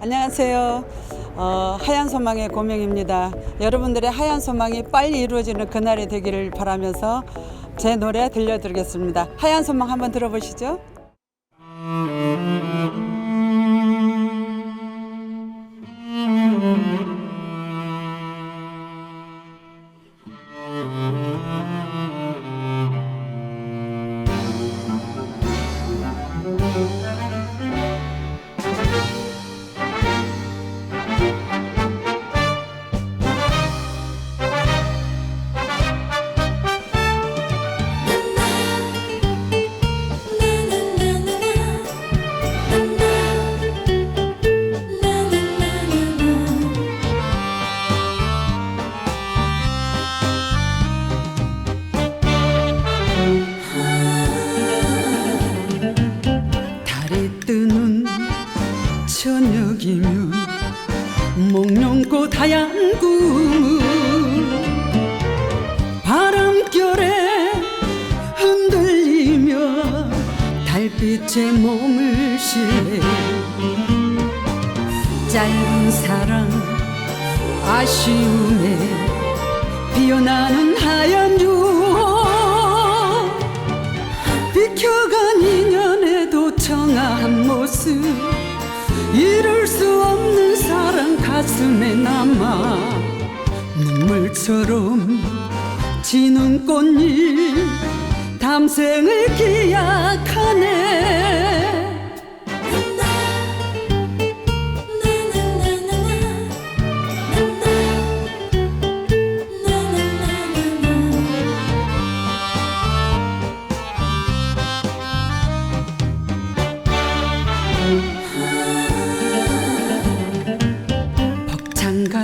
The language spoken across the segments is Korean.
안녕하세요. 어, 하얀 소망의 고명입니다. 여러분들의 하얀 소망이 빨리 이루어지는 그날이 되기를 바라면서 제 노래 들려드리겠습니다. 하얀 소망 한번 들어보시죠. 저녁이면 목련꽃 하얀 꿈은 바람결에 흔들리며 달빛에 몸을 실래 짧은 사랑 아쉬움에 피어나는 하얀 유혹. 비켜간 인연에도 청아한 모습 이룰 수 없는 사랑 가슴에 남아 눈물처럼 지는 꽃잎 담생을 기약하네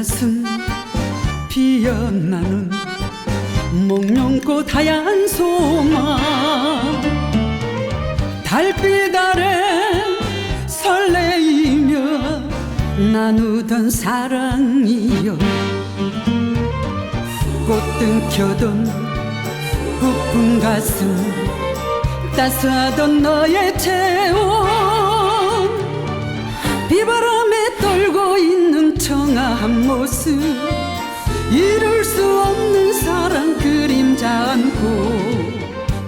가슴 피어나는 목련꽃 하얀 소망. 달빛 아래 설레이며 나누던 사랑이여. 꽃등 켜던 부푼 가슴 따스하던 너의 체온. 청아한 모습. 이룰 수 없는 사랑 그림자 안고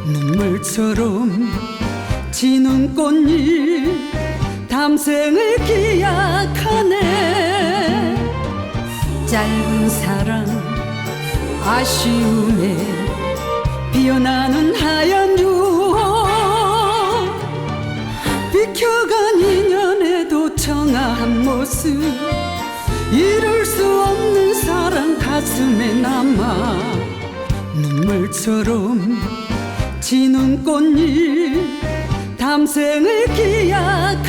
눈물처럼 지는 꽃잎 담생을 기약하네. 짧은 사랑 아쉬움에 피어나는 하얀 유혹. 비켜간 인연에도 청아한 모습 가슴에 남아 눈물처럼 지는 꽃잎 담생을 기약